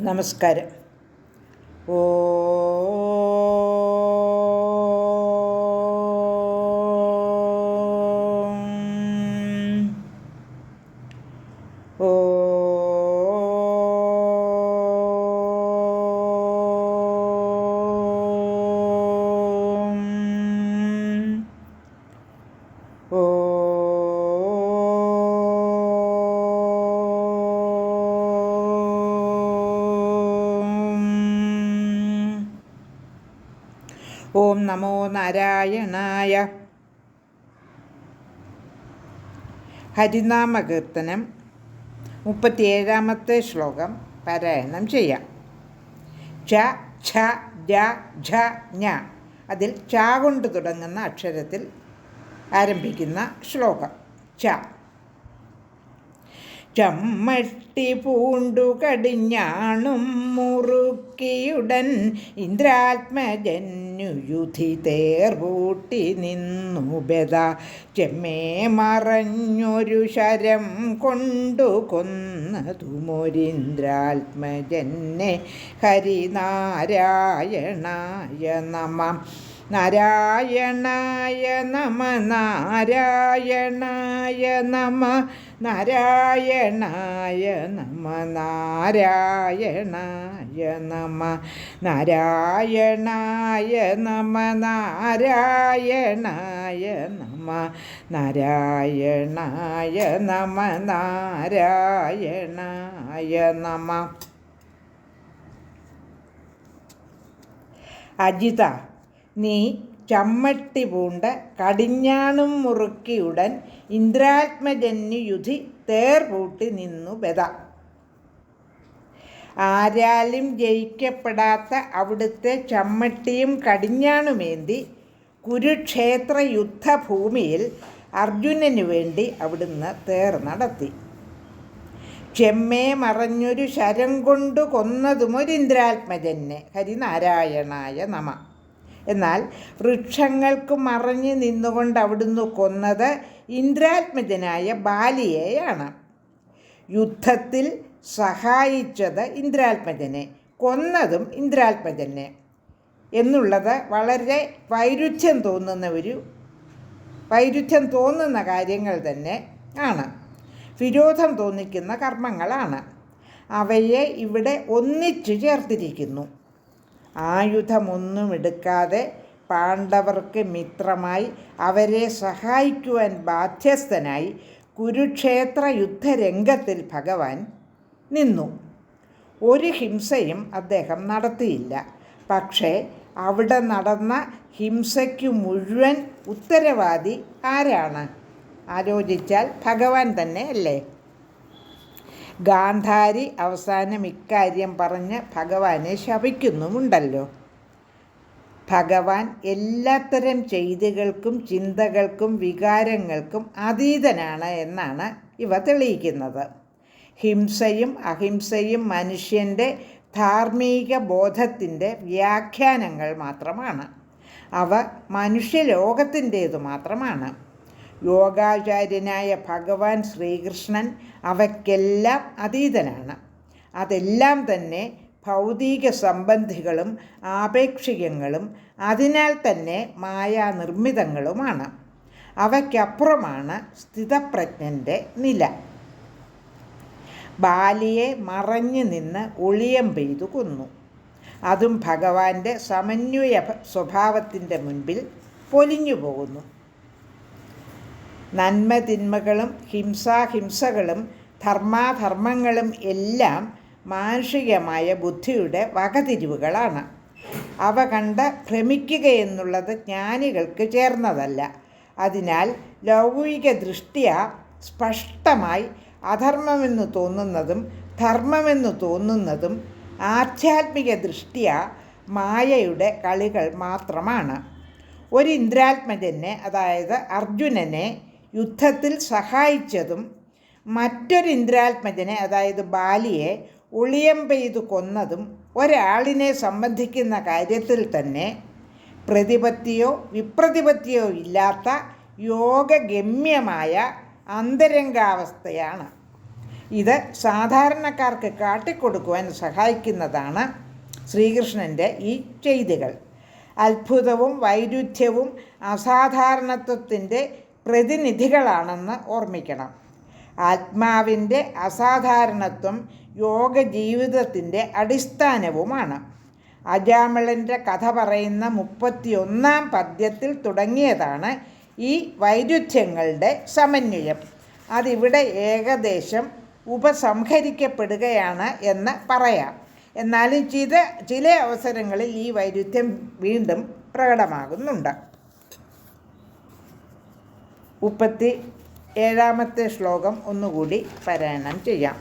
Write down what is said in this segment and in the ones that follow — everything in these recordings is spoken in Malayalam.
നമസ്കാരം. ഓ ഓം നമോ നാരായണായ. ഹരിനാമകീർത്തനം മുപ്പത്തിയേഴാമത്തെ ശ്ലോകം പാരായണം ചെയ്യാം. ച ഛ ജ ഝ ഞ അതിൽ ച കൊണ്ട് തുടങ്ങുന്ന അക്ഷരത്തിൽ ആരംഭിക്കുന്ന ശ്ലോകം. ച. ചമ്മട്ടി പൂണ്ടു കടിഞ്ഞാണും മുറുക്കിയുടൻ. ഇന്ദ്രാത്മജന്യുയുധി തേർപൂട്ടി നിന്നു ബത ചെമ്മേ മറഞ്ഞൊരു ശരം കൊണ്ടു കൊന്നതുമൊരിന്ദ്രാത്മജന്നെ ഹരിനാരായണായ നമം. നാരായണായ നമ നാരായണായ നമ നാരായണായ നമ നാരായണായ നമ നാരായണായ നമ നാരായണായ നമ നാരായണായ നമ നാരായണായ നമ. അജിത നീ ചമ്മട്ടി പൂണ്ട കടിഞ്ഞാണും മുറുക്കിയുടൻ ഇന്ദ്രാത്മജന്യു യുധി തേർ പൂട്ടി നിന്നു ബത ആരാലും ജയിക്കപ്പെടാത്ത അവിടുത്തെ ചമ്മട്ടിയും കടിഞ്ഞാണുമേന്തി കുരുക്ഷേത്ര യുദ്ധഭൂമിയിൽ അർജുനനു വേണ്ടി അവിടുന്ന് തേർ നടത്തി. ചെമ്മേ മറഞ്ഞൊരു ശരം കൊണ്ടു കൊന്നതുമൊരിന്ദ്രാത്മജന്നെ. ഹരിനാരായണായ നമ. എന്നാൽ വൃക്ഷങ്ങൾക്ക് മറഞ്ഞു നിന്നുകൊണ്ട് അവിടുന്ന് കൊന്നത് ഇന്ദ്രാത്മജനായ ബാലിയെയാണ്. യുദ്ധത്തിൽ സഹായിച്ചത് ഇന്ദ്രാത്മജനെ കൊന്നതും ഇന്ദ്രാത്മജനെ എന്നുള്ളത് വളരെ വൈരുദ്ധ്യം തോന്നുന്ന ഒരു വൈരുദ്ധ്യം തോന്നുന്ന കാര്യങ്ങൾ തന്നെ ആണ്. വിരോധം തോന്നിക്കുന്ന കർമ്മങ്ങളാണ്. അവയെ ഇവിടെ ഒന്നിച്ചു ചേർത്തിരിക്കുന്നു. ആയുധമൊന്നും എടുക്കാതെ പാണ്ഡവർക്ക് മിത്രമായി അവരെ സഹായിക്കുവാൻ ബാധ്യസ്ഥനായി കുരുക്ഷേത്ര യുദ്ധരംഗത്തിൽ ഭഗവാൻ നിന്നു. ഒരു ഹിംസയും അദ്ദേഹം നടത്തിയില്ല. പക്ഷേ അവിടെ നടന്ന ഹിംസയ്ക്കു മുഴുവൻ ഉത്തരവാദി ആരാണ്? ആലോചിച്ചാൽ ഭഗവാൻ തന്നെ അല്ലേ? ഗാന്ധാരി അവസാനം ഇക്കാര്യം പറഞ്ഞ് ഭഗവാനെ ശപിക്കുന്നുമുണ്ടല്ലോ. ഭഗവാൻ എല്ലാത്തരം ചെയ്തുകൾക്കും ചിന്തകൾക്കും വികാരങ്ങൾക്കും അതീതനാണ് എന്നാണ് ഇവ തെളിയിക്കുന്നത്. ഹിംസയും അഹിംസയും മനുഷ്യന്റെ ധാർമ്മിക ബോധത്തിന്റെ വ്യാഖ്യാനങ്ങൾ മാത്രമാണ്. അവ മനുഷ്യലോകത്തിന്റേതു മാത്രമാണ്. യോഗാചാര്യനായ ഭഗവാൻ ശ്രീകൃഷ്ണൻ അവയ്ക്കെല്ലാം അതീതനാണ്. അതെല്ലാം തന്നെ ഭൗതിക സംബന്ധികളും ആപേക്ഷികങ്ങളും അതിനാൽ തന്നെ മായാനിർമ്മിതങ്ങളുമാണ്. അവയ്ക്കപ്പുറമാണ് സ്ഥിതപ്രജ്ഞന്റെ നില. ബാലിയെ മറഞ്ഞു നിന്ന് ഒളിയം പെയ്തു കൊന്നു. അതും ഭഗവാന്റെ സമന്വയ സ്വഭാവത്തിന്റെ മുൻപിൽ പൊലിഞ്ഞു പോകുന്നു. നന്മതിന്മകളും ഹിംസാഹിംസകളും ധർമാധർമ്മങ്ങളും എല്ലാം മാനുഷികമായ ബുദ്ധിയുടെ വകതിരിവുകളാണ്. അവ കണ്ട് ഭ്രമിക്കുക എന്നുള്ളത് ജ്ഞാനികൾക്ക് ചേർന്നതല്ല. അതിനാൽ ലൗകിക ദൃഷ്ടിയ സ്പഷ്ടമായി അധർമ്മമെന്ന് തോന്നുന്നതും ധർമ്മമെന്ന് തോന്നുന്നതും ആധ്യാത്മിക ദൃഷ്ടിയ മായയുടെ കളികൾ മാത്രമാണ്. ഒരു ഇന്ദ്രാത്മജനെ അതായത് അർജുനനെ യുദ്ധത്തിൽ സഹായിച്ചതും മറ്റൊരു ഇന്ദ്രാത്മജനെ അതായത് ബാലിയെ ഒളിയം പെയ്തു കൊന്നതും ഒരാളിനെ സംബന്ധിക്കുന്ന കാര്യത്തിൽ തന്നെ പ്രതിപത്തിയോ വിപ്രതിപത്തിയോ ഇല്ലാത്ത യോഗഗമ്യമായ അന്തരംഗാവസ്ഥയാണ്. ഇത് സാധാരണക്കാർക്ക് കാട്ടിക്കൊടുക്കുവാൻ സഹായിക്കുന്നതാണ് ശ്രീകൃഷ്ണന്റെ ഈ ചെയ്തികൾ. അത്ഭുതവും വൈരുദ്ധ്യവും അസാധാരണത്വത്തിന്റെ പ്രതിനിധികളാണെന്ന് ഓർമ്മിക്കണം. ആത്മാവിന്റെ അസാധാരണത്വം യോഗ ജീവിതത്തിന്റെ അടിസ്ഥാനവുമാണ്. അജാമിളന്റെ കഥ പറയുന്ന മുപ്പത്തിയൊന്നാം പദ്യത്തിൽ തുടങ്ങിയതാണ് ഈ വൈരുദ്ധ്യങ്ങളുടെ സമന്വയം. അതിവിടെ ഏകദേശം ഉപസംഹരിക്കപ്പെടുകയാണ് എന്ന് പറയാം. എന്നാലും ചില ചില അവസരങ്ങളിൽ ഈ വൈരുദ്ധ്യം വീണ്ടും പ്രകടമാകുന്നുണ്ട്. മുപ്പത്തി ഏഴാമത്തെ ശ്ലോകം ഒന്നുകൂടി പാരായണം ചെയ്യാം.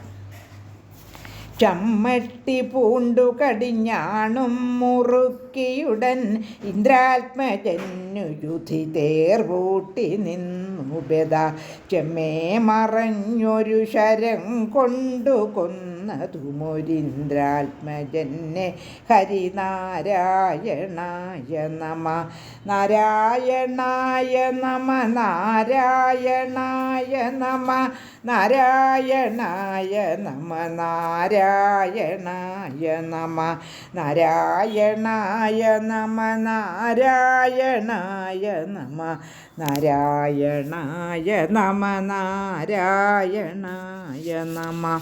ചമ്മട്ടി പൂണ്ടു കടിഞ്ഞാണും മുറുക്കിയുടൻ ഇന്ദ്രാത്മജന്നു യുധി തേർവൂട്ടി നിന്നു ബദ ചെമ്മേ മറഞ്ഞൊരു ശരം കൊണ്ടു കൊന്നതുമൊരിന്ദ്രാത്മജന്നെ ഹരിനാരായണായ നമ. നാരായണായ നമ. നാരായണായ നമ. നാരായണായ നമ. നാരായണായ നമ. നാരായണായ നമ. നാരായണായ നമ. നാരായണായ നമ. നാരായണായ നമ.